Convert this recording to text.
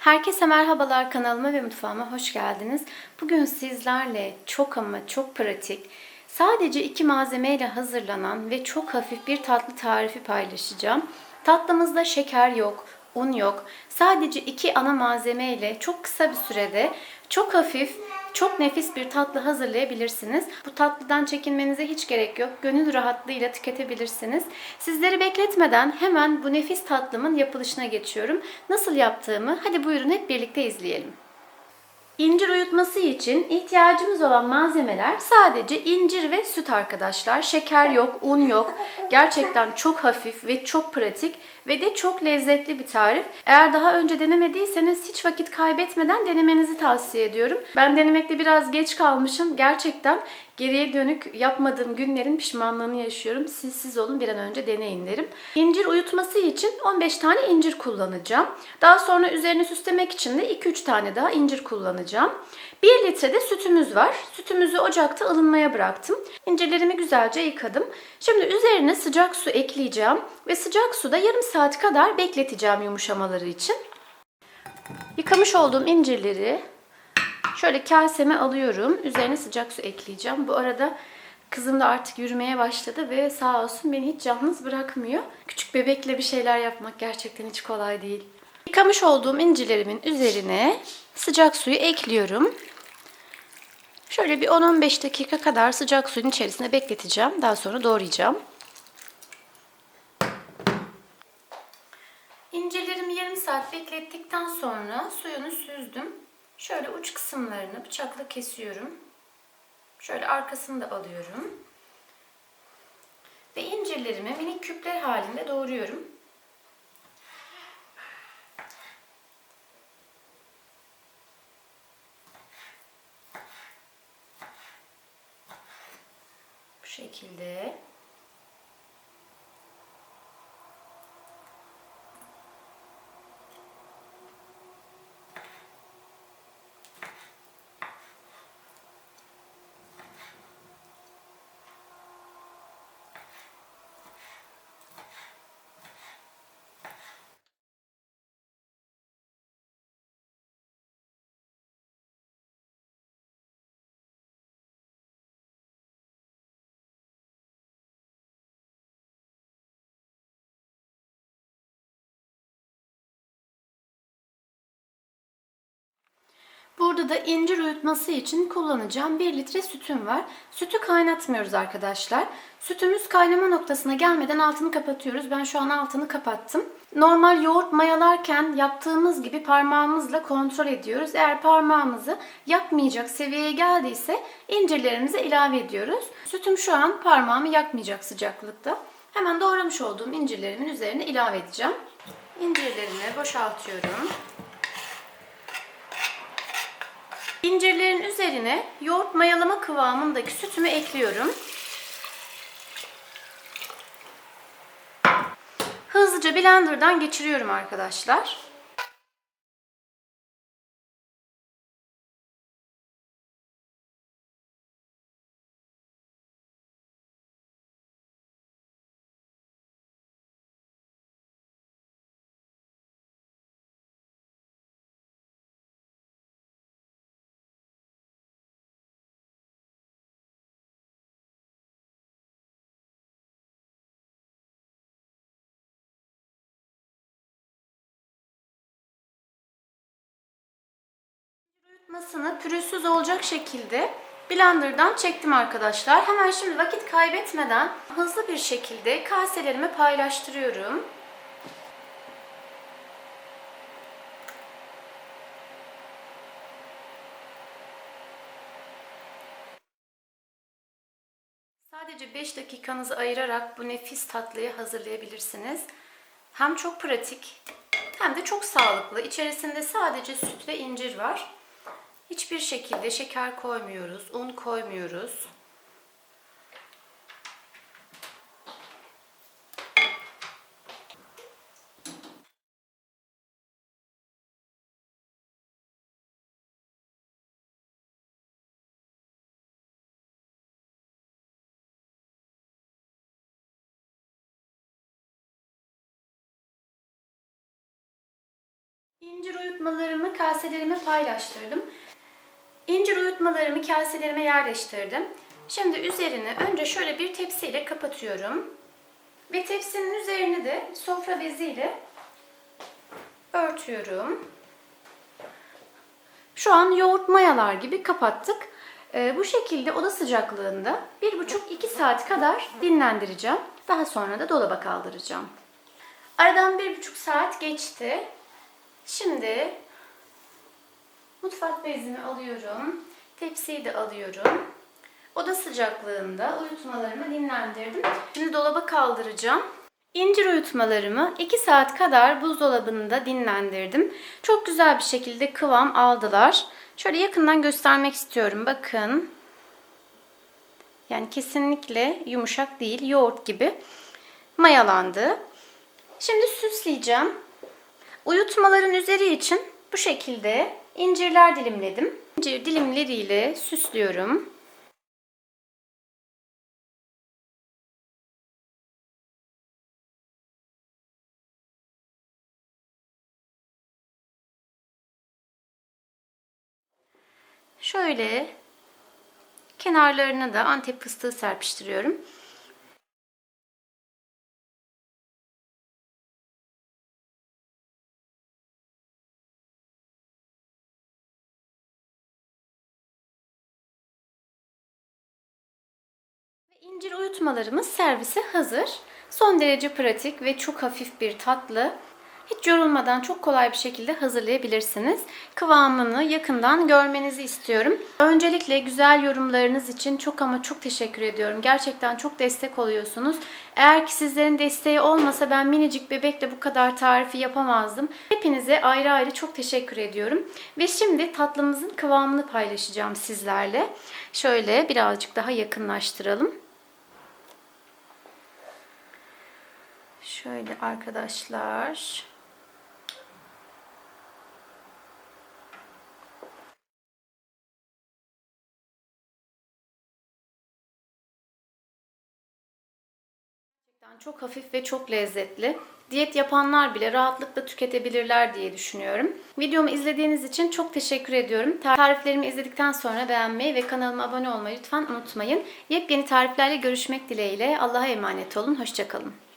Herkese merhabalar kanalıma ve mutfağıma hoş geldiniz. Bugün sizlerle çok ama çok pratik, sadece iki malzemeyle hazırlanan ve çok hafif bir tatlı tarifi paylaşacağım. Tatlımızda şeker yok, un yok. Sadece iki ana malzemeyle çok kısa bir sürede çok hafif, çok nefis bir tatlı hazırlayabilirsiniz. Bu tatlıdan çekinmenize hiç gerek yok. Gönül rahatlığıyla tüketebilirsiniz. Sizleri bekletmeden hemen bu nefis tatlımın yapılışına geçiyorum. Nasıl yaptığımı hadi buyurun hep birlikte izleyelim. İncir uyutması için ihtiyacımız olan malzemeler sadece incir ve süt arkadaşlar. Şeker yok, un yok. Gerçekten çok hafif ve çok pratik ve de çok lezzetli bir tarif. Eğer daha önce denemediyseniz hiç vakit kaybetmeden denemenizi tavsiye ediyorum. Ben denemekte biraz geç kalmışım. Gerçekten geriye dönük yapmadığım günlerin pişmanlığını yaşıyorum. Siz siz olun bir an önce deneyin derim. İncir uyutması için 15 tane incir kullanacağım. Daha sonra üzerine süslemek için de 2-3 tane daha incir kullanacağım. 1 litre de sütümüz var. Sütümüzü ocakta ılınmaya bıraktım. İncirlerimi güzelce yıkadım. Şimdi üzerine sıcak su ekleyeceğim ve sıcak suda yarım saat kadar bekleteceğim yumuşamaları için. Yıkamış olduğum incirleri Şöyle kaseme alıyorum. Üzerine sıcak su ekleyeceğim. Bu arada kızım da artık yürümeye başladı ve sağ olsun beni hiç yalnız bırakmıyor. Küçük bebekle bir şeyler yapmak gerçekten hiç kolay değil. Yıkamış olduğum incirlerimin üzerine sıcak suyu ekliyorum. Şöyle bir 10-15 dakika kadar sıcak suyun içerisinde bekleteceğim. Daha sonra doğrayacağım. İncirlerimi yarım saat beklettikten sonra suyunu süzdüm. Şöyle uç kısımlarını bıçakla kesiyorum. Şöyle arkasını da alıyorum. Ve incirlerimi minik küpler halinde doğruyorum. Bu şekilde. Burada da incir uyutması için kullanacağım 1 litre sütüm var. Sütü kaynatmıyoruz arkadaşlar. Sütümüz kaynama noktasına gelmeden altını kapatıyoruz. Ben şu an altını kapattım. Normal yoğurt mayalarken yaptığımız gibi parmağımızla kontrol ediyoruz. Eğer parmağımızı yakmayacak seviyeye geldiyse incirlerimizi ilave ediyoruz. Sütüm şu an parmağımı yakmayacak sıcaklıkta. Hemen doğramış olduğum incirlerimin üzerine ilave edeceğim. İncirlerimi boşaltıyorum. İncirlerin üzerine yoğurt mayalama kıvamındaki sütümü ekliyorum. Hızlıca blenderdan geçiriyorum arkadaşlar. Masını pürüzsüz olacak şekilde blenderdan çektim arkadaşlar. Hemen şimdi vakit kaybetmeden hızlı bir şekilde kaselerimi paylaştırıyorum. Sadece 5 dakikanızı ayırarak bu nefis tatlıyı hazırlayabilirsiniz. Hem çok pratik hem de çok sağlıklı. İçerisinde sadece süt ve incir var. Hiçbir şekilde şeker koymuyoruz, un koymuyoruz. İncir uyutmalarımı kaselerime paylaştırdım. İncir uyutmalarımı kaselerime yerleştirdim. Şimdi üzerini önce şöyle bir tepsiyle kapatıyorum. Ve tepsinin üzerini de sofra beziyle örtüyorum. Şu an yoğurt mayalar gibi kapattık. Ee, bu şekilde oda sıcaklığında 1,5-2 saat kadar dinlendireceğim. Daha sonra da dolaba kaldıracağım. Aradan 1,5 saat geçti. Şimdi mutfak bezimi alıyorum. Tepsiyi de alıyorum. Oda sıcaklığında uyutmalarımı dinlendirdim. Şimdi dolaba kaldıracağım. İncir uyutmalarımı 2 saat kadar buzdolabında dinlendirdim. Çok güzel bir şekilde kıvam aldılar. Şöyle yakından göstermek istiyorum. Bakın. Yani kesinlikle yumuşak değil. Yoğurt gibi mayalandı. Şimdi süsleyeceğim. Uyutmaların üzeri için bu şekilde incirler dilimledim. İncir dilimleriyle süslüyorum. Şöyle kenarlarına da antep fıstığı serpiştiriyorum. İncir uyutmalarımız servise hazır. Son derece pratik ve çok hafif bir tatlı. Hiç yorulmadan çok kolay bir şekilde hazırlayabilirsiniz. Kıvamını yakından görmenizi istiyorum. Öncelikle güzel yorumlarınız için çok ama çok teşekkür ediyorum. Gerçekten çok destek oluyorsunuz. Eğer ki sizlerin desteği olmasa ben minicik bebekle bu kadar tarifi yapamazdım. Hepinize ayrı ayrı çok teşekkür ediyorum. Ve şimdi tatlımızın kıvamını paylaşacağım sizlerle. Şöyle birazcık daha yakınlaştıralım. Şöyle arkadaşlar. Gerçekten çok hafif ve çok lezzetli. Diyet yapanlar bile rahatlıkla tüketebilirler diye düşünüyorum. Videomu izlediğiniz için çok teşekkür ediyorum. Tariflerimi izledikten sonra beğenmeyi ve kanalıma abone olmayı lütfen unutmayın. Yepyeni tariflerle görüşmek dileğiyle. Allah'a emanet olun. Hoşçakalın.